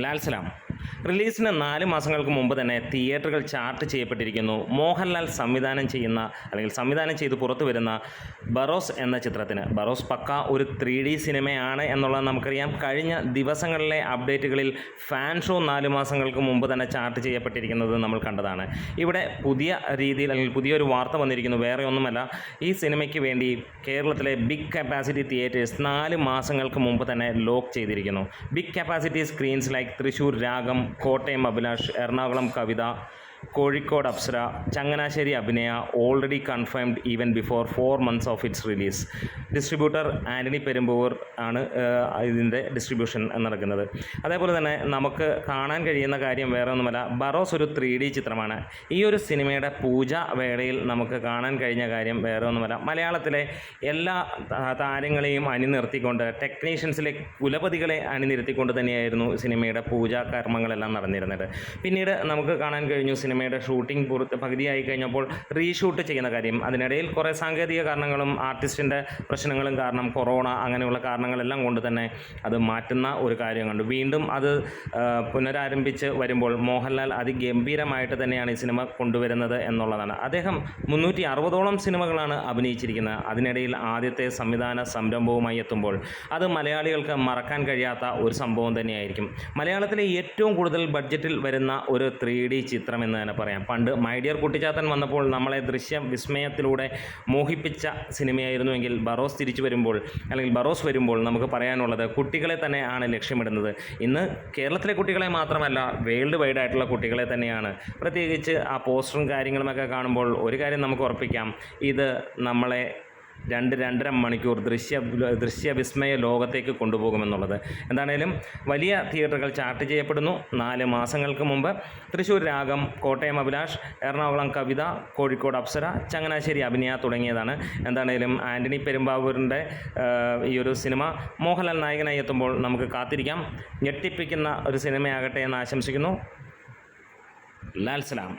ലാൽ സലാം. റിലീസിന് നാല് മാസങ്ങൾക്ക് മുമ്പ് തന്നെ തിയേറ്ററുകൾ ചാർട്ട് ചെയ്യപ്പെട്ടിരിക്കുന്നു. മോഹൻലാൽ സംവിധാനം ചെയ്യുന്ന അല്ലെങ്കിൽ സംവിധാനം ചെയ്ത് പുറത്തു വരുന്ന ബറോസ് എന്ന ചിത്രത്തിന്. ബറോസ് പക്ക ഒരു ത്രീ ഡി സിനിമയാണ് എന്നുള്ളത് നമുക്കറിയാം. കഴിഞ്ഞ ദിവസങ്ങളിലെ അപ്ഡേറ്റുകളിൽ ഫാൻ ഷോ നാല് മാസങ്ങൾക്ക് മുമ്പ് തന്നെ ചാർട്ട് ചെയ്യപ്പെട്ടിരിക്കുന്നത് നമ്മൾ കണ്ടതാണ്. ഇവിടെ പുതിയ രീതിയിൽ അല്ലെങ്കിൽ പുതിയൊരു വാർത്ത വന്നിരിക്കുന്നു. വേറെ ഒന്നുമല്ല ഈ സിനിമയ്ക്ക് വേണ്ടി കേരളത്തിലെ ബിഗ് കപ്പാസിറ്റി തിയേറ്റേഴ്സ് നാല് മാസങ്ങൾക്ക് മുമ്പ് തന്നെ ലോക്ക് ചെയ്തിരിക്കുന്നു. Big capacity screens like Thrissur Ragam Kottayam Abhilash Ernakulam Kavitha Kozhikode Apsara Changanassery Abhinaya already confirmed even before four months of its release distributor Antony Perumboor ആണ് ഇതിന്റെ ഡിസ്ട്രിബ്യൂഷൻ നടക്കുന്നത്. അതേപോലെ തന്നെ നമുക്ക് കാണാൻ കഴിയുന്ന കാര്യം വേറെ ഒന്നുമല്ല ബറോസ് ഒരു ത്രീ ഡി ചിത്രമാണ്. ഈ ഒരു സിനിമയുടെ പൂജ വേളയിൽ നമുക്ക് കാണാൻ കഴിഞ്ഞ കാര്യം വേറെ ഒന്നുമല്ല. മലയാളത്തിലെ എല്ലാ താരങ്ങളെയും അണിനിർത്തിക്കൊണ്ട് ടെക്നീഷ്യൻസിലെ കുലപതികളെ അണിനിരത്തിക്കൊണ്ട് തന്നെയായിരുന്നു സിനിമയുടെ പൂജാ കർമ്മങ്ങളെല്ലാം നടന്നിരുന്നത്. പിന്നീട് നമുക്ക് കാണാൻ കഴിഞ്ഞു സിനിമയുടെ ഷൂട്ടിംഗ് പൂർത്തി പകുതിയായി കഴിഞ്ഞപ്പോൾ റീഷൂട്ട് ചെയ്യുന്ന കാര്യം. അതിനിടയിൽ കുറേ സാങ്കേതിക കാരണങ്ങളും ആർട്ടിസ്റ്റിന്റെ പ്രശ്നങ്ങളും കാരണം കൊറോണ അങ്ങനെയുള്ള കാരണങ്ങളെല്ലാം കൊണ്ട് തന്നെ അത് മാറ്റുന്ന ഒരു കാര്യം കണ്ടു. വീണ്ടും അത് പുനരാരംഭിച്ച് വരുമ്പോൾ മോഹൻലാൽ അതിഗംഭീരമായിട്ട് തന്നെയാണ് ഈ സിനിമ കൊണ്ടുവരുന്നത് എന്നുള്ളതാണ്. അദ്ദേഹം മുന്നൂറ്റി അറുപതോളം സിനിമകളാണ് അഭിനയിച്ചിരിക്കുന്നത്. അതിനിടയിൽ ആദ്യത്തെ സംവിധാന സംരംഭവുമായി എത്തുമ്പോൾ അത് മലയാളികൾക്ക് മറക്കാൻ കഴിയാത്ത ഒരു സംഭവം തന്നെയായിരിക്കും. മലയാളത്തിലെ ഏറ്റവും കൂടുതൽ ബഡ്ജറ്റിൽ വരുന്ന ഒരു ത്രീ ഡി ചിത്രം എന്ന് തന്നെ പറയാം. പണ്ട് മൈ ഡിയർ കുട്ടിച്ചാത്തൻ വന്നപ്പോൾ നമ്മളെ ദൃശ്യം വിസ്മയത്തിലൂടെ മോഹിപ്പിച്ച സിനിമയായിരുന്നുവെങ്കിൽ ബറോസ് തിരിച്ചു വരുമ്പോൾ അല്ലെങ്കിൽ ബറോസ് വരുമ്പോൾ നമുക്ക് പറയാനുള്ളത് കുട്ടികളെ തന്നെ ആണ് ലക്ഷ്യമിടുന്നത്. ഇന്ന് കേരളത്തിലെ കുട്ടികളെ മാത്രമല്ല വേൾഡ് വൈഡ് ആയിട്ടുള്ള കുട്ടികളെ തന്നെയാണ്. പ്രത്യേകിച്ച് ആ പോസ്റ്ററും കാര്യങ്ങളുമൊക്കെ കാണുമ്പോൾ ഒരു കാര്യം നമുക്ക് ഉറപ്പിക്കാം. ഇത് നമ്മളെ രണ്ട് രണ്ടര മണിക്കൂർ ദൃശ്യ ദൃശ്യ വിസ്മയ ലോകത്തേക്ക് കൊണ്ടുപോകുമെന്നുള്ളത്. എന്താണേലും വലിയ തിയേറ്ററുകൾ ചാർട്ട് ചെയ്യപ്പെടുന്നു. നാല് മാസങ്ങൾക്ക് മുമ്പ് തൃശ്ശൂർ രാഗം കോട്ടയം അഭിലാഷ് എറണാകുളം കവിത കോഴിക്കോട് അപ്സര ചങ്ങനാശ്ശേരി അഭിനയ തുടങ്ങിയതാണ്. എന്താണേലും ആന്റണി പെരുമ്പാവൂരിന്റെ ഈ ഒരു സിനിമ മോഹൻലാൽ നായകനായി എത്തുമ്പോൾ നമുക്ക് കാത്തിരിക്കാം. ഞെട്ടിപ്പിക്കുന്ന ഒരു സിനിമയാകട്ടെ എന്ന് ആശംസിക്കുന്നു. ലാൽ സലാം.